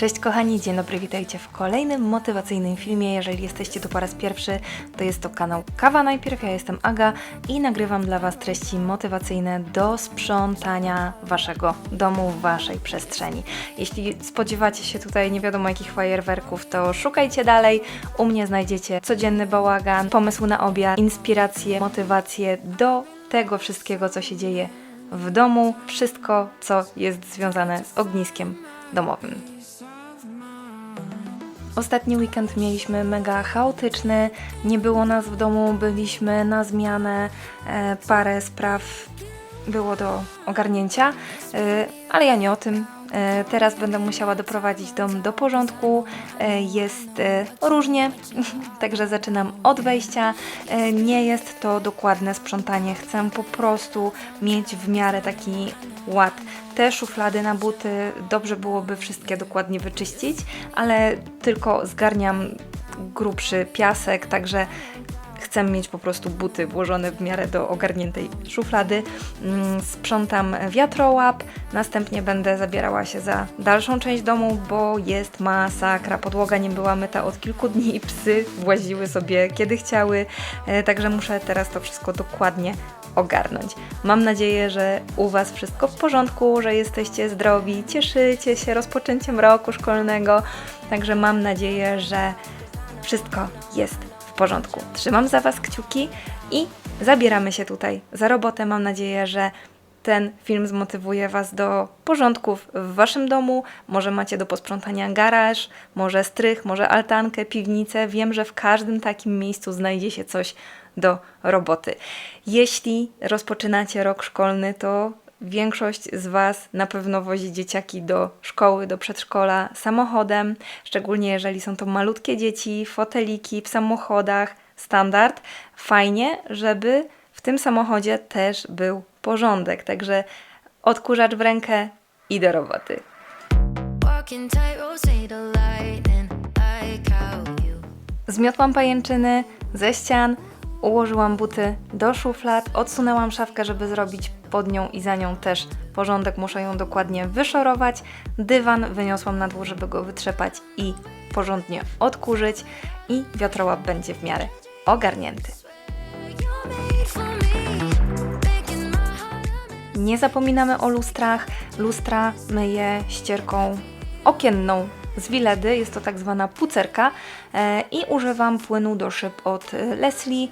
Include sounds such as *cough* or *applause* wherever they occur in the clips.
Cześć kochani, dzień dobry, witajcie w kolejnym motywacyjnym filmie. Jeżeli jesteście tu po raz pierwszy, to jest to kanał Kawa Najpierw, ja jestem Aga i nagrywam dla Was treści motywacyjne do sprzątania Waszego domu, Waszej przestrzeni. Jeśli spodziewacie się tutaj nie wiadomo jakich fajerwerków, to szukajcie dalej. U mnie znajdziecie codzienny bałagan, pomysł na obiad, inspiracje, motywacje do tego wszystkiego, co się dzieje w domu, wszystko, co jest związane z ogniskiem domowym. Ostatni weekend mieliśmy mega chaotyczny, nie było nas w domu, byliśmy na zmianę, e, parę spraw było do ogarnięcia, e, ale ja nie o tym. E, Teraz będę musiała doprowadzić dom do porządku. E, Jest e, różnie, *laughs* także zaczynam od wejścia. Nie jest to dokładne sprzątanie. Chcę po prostu mieć w miarę taki ład. Te szuflady na buty dobrze byłoby wszystkie dokładnie wyczyścić, ale tylko zgarniam grubszy piasek, także chcę mieć po prostu buty włożone w miarę do ogarniętej szuflady. Mm, Sprzątam wiatrołap, następnie będę zabierała się za dalszą część domu, bo jest masakra. Podłoga nie była myta od kilku dni i psy właziły sobie kiedy chciały, e, także muszę teraz to wszystko dokładnie ogarnąć. Mam nadzieję, że u Was wszystko w porządku, że jesteście zdrowi, cieszycie się rozpoczęciem roku szkolnego, także mam nadzieję, że wszystko jest porządku. Trzymam za Was kciuki i zabieramy się tutaj za robotę. Mam nadzieję, że ten film zmotywuje Was do porządków w Waszym domu. Może macie do posprzątania garaż, może strych, może altankę, piwnicę. Wiem, że w każdym takim miejscu znajdzie się coś do roboty. Jeśli rozpoczynacie rok szkolny, to Większość z Was na pewno wozi dzieciaki do szkoły, do przedszkola samochodem, szczególnie jeżeli są to malutkie dzieci, foteliki w samochodach, standard. Fajnie, żeby w tym samochodzie też był porządek, także odkurzacz w rękę i do roboty. Zmiotłam pajęczyny ze ścian, ułożyłam buty do szuflad, odsunęłam szafkę, żeby zrobić pod nią i za nią też porządek. Muszę ją dokładnie wyszorować. Dywan wyniosłam na dół, żeby go wytrzepać i porządnie odkurzyć i wiatrołap będzie w miarę ogarnięty. Nie zapominamy o lustrach. Lustra myję ścierką okienną z Wiledy, jest to tak zwana pucerka e, i używam płynu do szyb od e, Leslie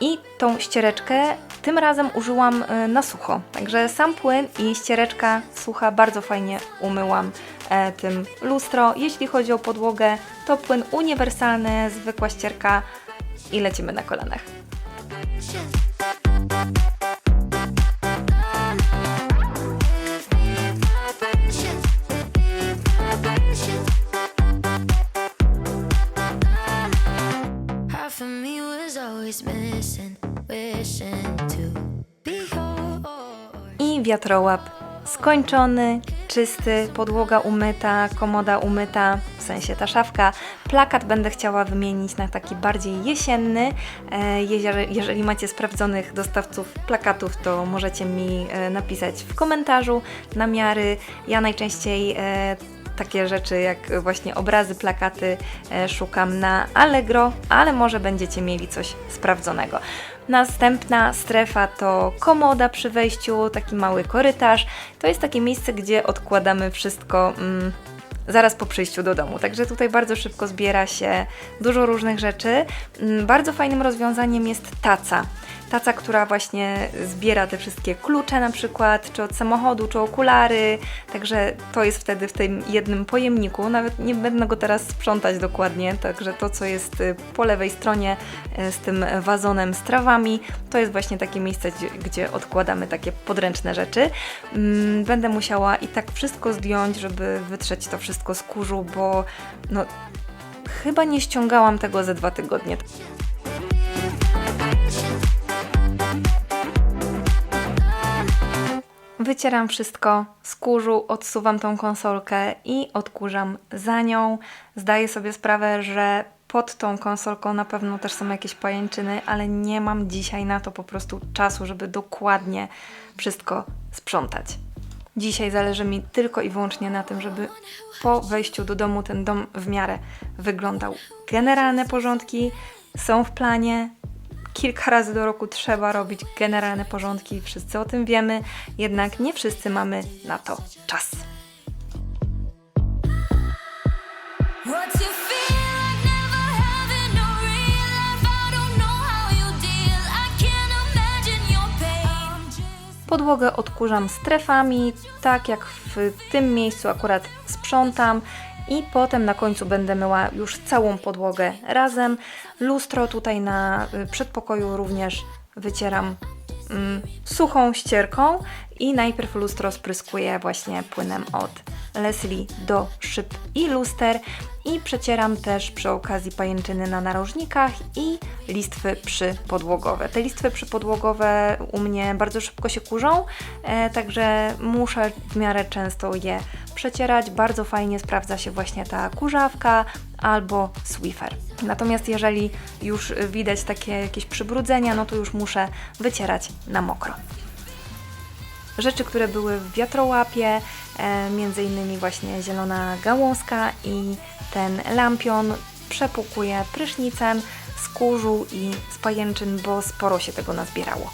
i tą ściereczkę tym razem użyłam e, na sucho. Także sam płyn i ściereczka sucha bardzo fajnie umyłam tym lustro. Jeśli chodzi o podłogę, to płyn uniwersalny, zwykła ścierka i lecimy na kolanach. Wiatrołap skończony, czysty, podłoga umyta, komoda umyta, w sensie ta szafka. Plakat będę chciała wymienić na taki bardziej jesienny. E, Jeżeli, macie sprawdzonych dostawców plakatów, to możecie mi e, napisać w komentarzu namiary. Ja najczęściej e, takie rzeczy jak właśnie obrazy, plakaty szukam na Allegro, ale może będziecie mieli coś sprawdzonego. Następna strefa to komoda przy wejściu, taki mały korytarz. To jest takie miejsce, gdzie odkładamy wszystko. Mm, zaraz po przyjściu do domu. Także tutaj bardzo szybko zbiera się dużo różnych rzeczy. Mm, Bardzo fajnym rozwiązaniem jest taca. Taca, która właśnie zbiera te wszystkie klucze na przykład, czy od samochodu, czy okulary. Także to jest wtedy w tym jednym pojemniku. Nawet nie będę go teraz sprzątać dokładnie, także to, co jest y, po lewej stronie y, z tym wazonem z trawami, to jest właśnie takie miejsce, gdzie, odkładamy takie podręczne rzeczy. Mm, Będę musiała i tak wszystko zdjąć, żeby wytrzeć to wszystko z kurzu, bo no, chyba nie ściągałam tego ze dwa tygodnie. Wycieram wszystko z kurzu, odsuwam tą konsolkę i odkurzam za nią. Zdaję sobie sprawę, że pod tą konsolką na pewno też są jakieś pajęczyny, ale nie mam dzisiaj na to po prostu czasu, żeby dokładnie wszystko sprzątać. Dzisiaj zależy mi tylko i wyłącznie na tym, żeby po wejściu do domu ten dom w miarę wyglądał. Generalne porządki są w planie kilka razy do roku trzeba robić generalne porządki, wszyscy o tym wiemy, jednak nie wszyscy mamy na to czas. Podłogę odkurzam strefami, tak jak w tym miejscu akurat sprzątam i potem na końcu będę myła już całą podłogę razem. Lustro tutaj na y, przedpokoju również wycieram mm, suchą ścierką i najpierw lustro spryskuję właśnie płynem od Leslie do szyb i luster i przecieram też przy okazji pajęczyny na narożnikach i listwy przypodłogowe. Te listwy przypodłogowe u mnie bardzo szybko się kurzą, e, także muszę w miarę często je przecierać. Bardzo fajnie sprawdza się właśnie ta kurzawka albo Swiffer. Natomiast jeżeli już widać takie jakieś przybrudzenia, no to już muszę wycierać na mokro rzeczy, które były w wiatrołapie, e, między innymi właśnie zielona gałązka i ten lampion przepłukuję prysznicem z kurzu i z pajęczyn, bo sporo się tego nazbierało.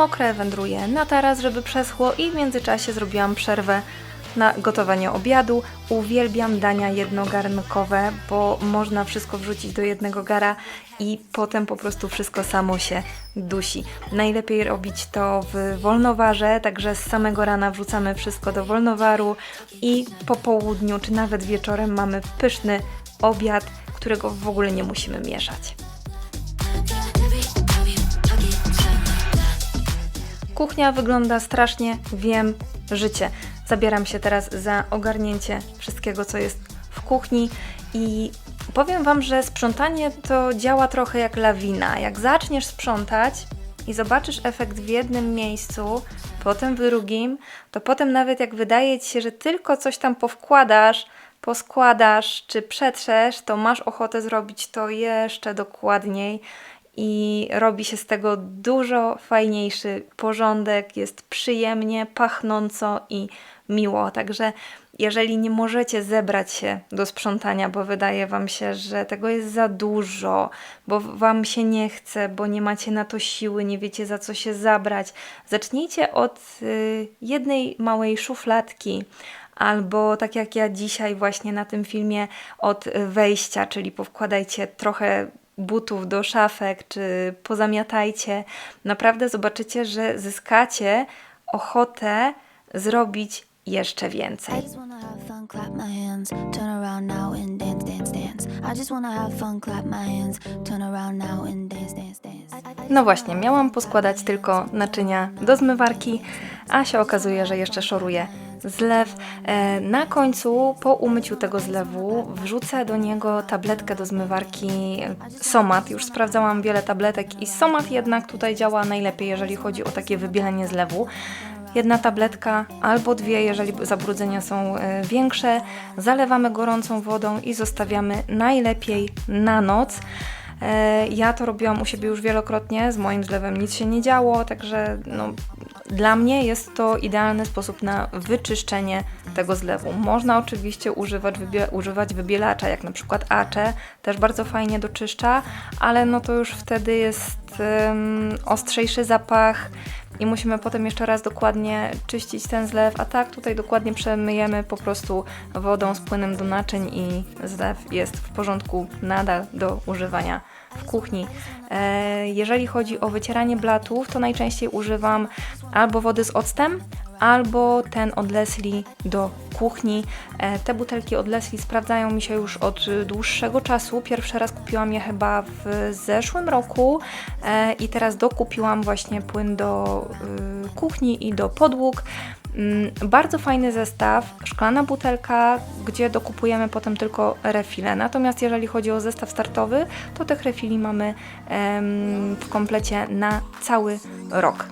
Mokre wędruje na taras, żeby przeschło i w międzyczasie zrobiłam przerwę na gotowanie obiadu. Uwielbiam dania jednogarnkowe, bo można wszystko wrzucić do jednego gara i potem po prostu wszystko samo się dusi. Najlepiej robić to w wolnowarze, także z samego rana wrzucamy wszystko do wolnowaru i po południu czy nawet wieczorem mamy pyszny obiad, którego w ogóle nie musimy mieszać. Kuchnia wygląda strasznie, wiem, życie. Zabieram się teraz za ogarnięcie wszystkiego, co jest w kuchni i powiem Wam, że sprzątanie to działa trochę jak lawina. Jak zaczniesz sprzątać i zobaczysz efekt w jednym miejscu, potem w drugim, to potem nawet jak wydaje Ci się, że tylko coś tam powkładasz, poskładasz czy przetrzesz, to masz ochotę zrobić to jeszcze dokładniej i robi się z tego dużo fajniejszy porządek, jest przyjemnie, pachnąco i miło. Także jeżeli nie możecie zebrać się do sprzątania, bo wydaje Wam się, że tego jest za dużo, bo Wam się nie chce, bo nie macie na to siły, nie wiecie za co się zabrać, zacznijcie od y, jednej małej szufladki. Albo tak jak ja dzisiaj właśnie na tym filmie od wejścia, czyli powkładajcie trochę butów do szafek, czy pozamiatajcie. Naprawdę zobaczycie, że zyskacie ochotę zrobić jeszcze więcej. No właśnie, miałam poskładać tylko naczynia do zmywarki, a się okazuje, że jeszcze szoruję zlew. E, Na końcu, po umyciu tego zlewu, wrzucę do niego tabletkę do zmywarki Somat. Już sprawdzałam wiele tabletek i Somat jednak tutaj działa najlepiej, jeżeli chodzi o takie wybielenie zlewu. Jedna tabletka albo dwie, jeżeli zabrudzenia są e, większe. Zalewamy gorącą wodą i zostawiamy najlepiej na noc. E, Ja to robiłam u siebie już wielokrotnie, z moim zlewem nic się nie działo, także no, dla mnie jest to idealny sposób na wyczyszczenie tego zlewu. Można oczywiście używać, wybie- używać wybielacza, jak na przykład Acze, też bardzo fajnie doczyszcza, ale no to już wtedy jest em, ostrzejszy zapach i musimy potem jeszcze raz dokładnie czyścić ten zlew, a tak tutaj dokładnie przemyjemy po prostu wodą z płynem do naczyń i zlew jest w porządku nadal do używania w kuchni. E, jeżeli chodzi o wycieranie blatów, to najczęściej używam albo wody z octem, albo ten od Leslie do kuchni. E, te butelki od Leslie sprawdzają mi się już od dłuższego czasu. Pierwszy raz kupiłam je chyba w zeszłym roku e, i teraz dokupiłam właśnie płyn do y, kuchni i do podłóg. Mm, Bardzo fajny zestaw, szklana butelka, gdzie dokupujemy potem tylko refile. Natomiast jeżeli chodzi o zestaw startowy, to tych refili mamy w komplecie na cały rok.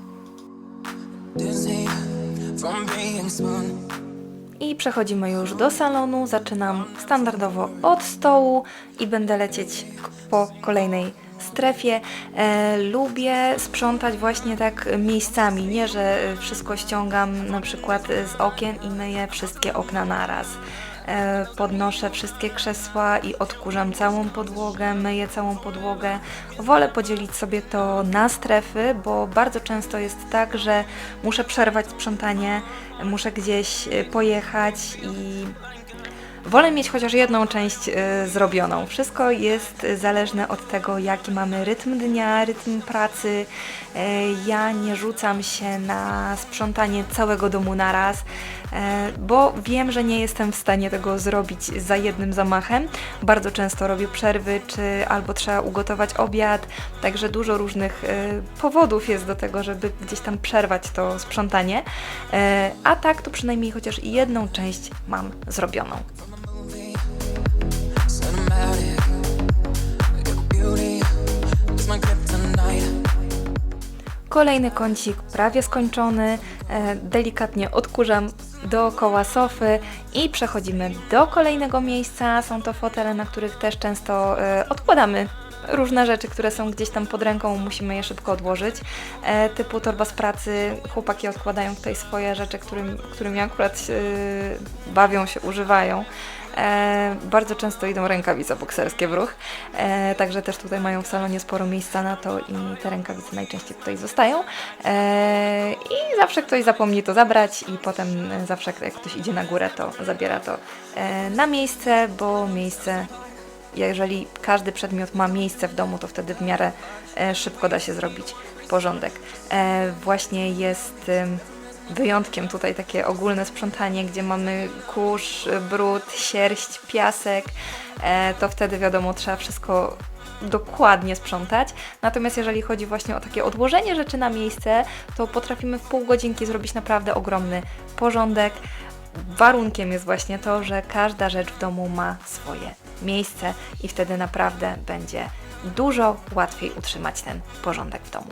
I przechodzimy już do salonu. Zaczynam standardowo od stołu i będę lecieć po kolejnej strefie. E, lubię sprzątać właśnie tak miejscami, nie że wszystko ściągam na przykład z okien i myję wszystkie okna naraz. E, podnoszę wszystkie krzesła i odkurzam całą podłogę, myję całą podłogę. Wolę podzielić sobie to na strefy, bo bardzo często jest tak, że muszę przerwać sprzątanie, muszę gdzieś e, pojechać i wolę mieć chociaż jedną część e, zrobioną. Wszystko jest zależne od tego, jaki mamy rytm dnia, rytm pracy. E, ja nie rzucam się na sprzątanie całego domu naraz, e, bo wiem, że nie jestem w stanie tego zrobić za jednym zamachem. Bardzo często robię przerwy, czy albo trzeba ugotować obiad, także dużo różnych e, powodów jest do tego, żeby gdzieś tam przerwać to sprzątanie. A tak to przynajmniej chociaż jedną część mam zrobioną. Kolejny kącik prawie skończony, e, delikatnie odkurzam dookoła sofy i przechodzimy do kolejnego miejsca. Są to fotele, na których też często e, odkładamy różne rzeczy, które są gdzieś tam pod ręką, musimy je szybko odłożyć. E, typu torba z pracy, chłopaki odkładają tutaj swoje rzeczy, którym, którymi akurat e, bawią się, używają. E, bardzo często idą rękawice bokserskie w ruch, e, także też tutaj mają w salonie sporo miejsca na to i te rękawice najczęściej tutaj zostają. E, I zawsze ktoś zapomni to zabrać i potem zawsze jak ktoś idzie na górę, to zabiera to e, na miejsce, bo miejsce jeżeli każdy przedmiot ma miejsce w domu, to wtedy w miarę e, szybko da się zrobić porządek. E, właśnie jest wyjątkiem tutaj takie ogólne sprzątanie, gdzie mamy kurz, brud, sierść, piasek, e, to wtedy wiadomo trzeba wszystko dokładnie sprzątać. Natomiast jeżeli chodzi właśnie o takie odłożenie rzeczy na miejsce, to potrafimy w pół godzinki zrobić naprawdę ogromny porządek. Warunkiem jest właśnie to, że każda rzecz w domu ma swoje miejsce i wtedy naprawdę będzie dużo łatwiej utrzymać ten porządek w domu.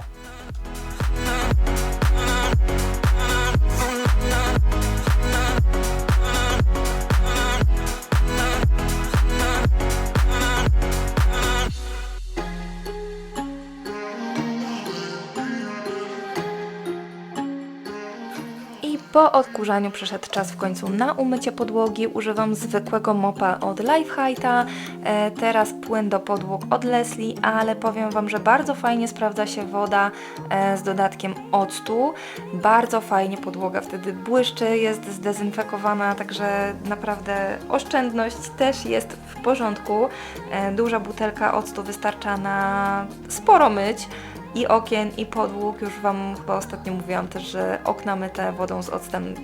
Po odkurzaniu przyszedł czas w końcu na umycie podłogi. Używam zwykłego mopa od Lifehighta, e, teraz płyn do podłóg od Leslie, ale powiem Wam, że bardzo fajnie sprawdza się woda e, z dodatkiem octu. Bardzo fajnie podłoga wtedy błyszczy, jest zdezynfekowana, także naprawdę oszczędność też jest w porządku. E, duża butelka octu wystarcza na sporo myć i okien, i podłóg. Już Wam chyba ostatnio mówiłam też, że okna myte wodą z octem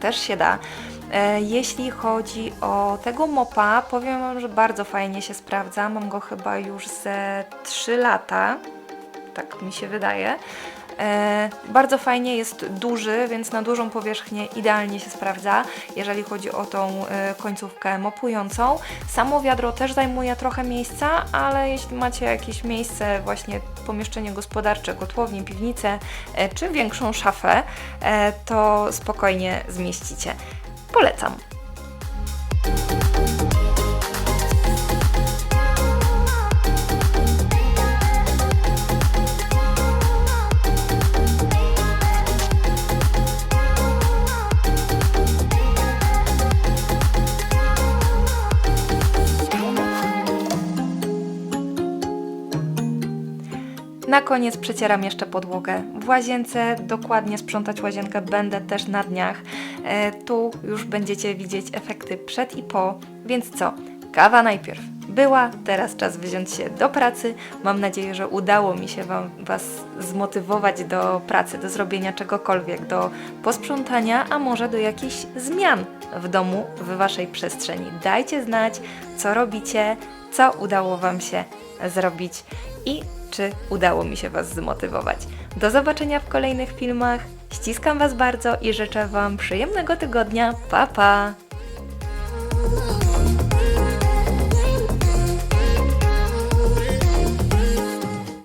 też się da. E, Jeśli chodzi o tego mopa, powiem Wam, że bardzo fajnie się sprawdza. Mam go chyba już ze 3 lata, tak mi się wydaje. E, bardzo fajnie, jest duży, więc na dużą powierzchnię idealnie się sprawdza, jeżeli chodzi o tą e, końcówkę mopującą. Samo wiadro też zajmuje trochę miejsca, ale jeśli macie jakieś miejsce, właśnie pomieszczenie gospodarcze, kotłownię, piwnicę e, czy większą szafę, to spokojnie zmieścicie. Polecam. Na koniec przecieram jeszcze podłogę w łazience. Dokładnie sprzątać łazienkę będę też na dniach. E, tu już będziecie widzieć efekty przed i po. Więc co? Kawa najpierw była, teraz czas wziąć się do pracy. Mam nadzieję, że udało mi się wam, Was zmotywować do pracy, do zrobienia czegokolwiek, do posprzątania, a może do jakichś zmian w domu, w Waszej przestrzeni. Dajcie znać, co robicie, co udało Wam się zrobić i czy udało mi się Was zmotywować. Do zobaczenia w kolejnych filmach. Ściskam Was bardzo i życzę Wam przyjemnego tygodnia. Pa, pa!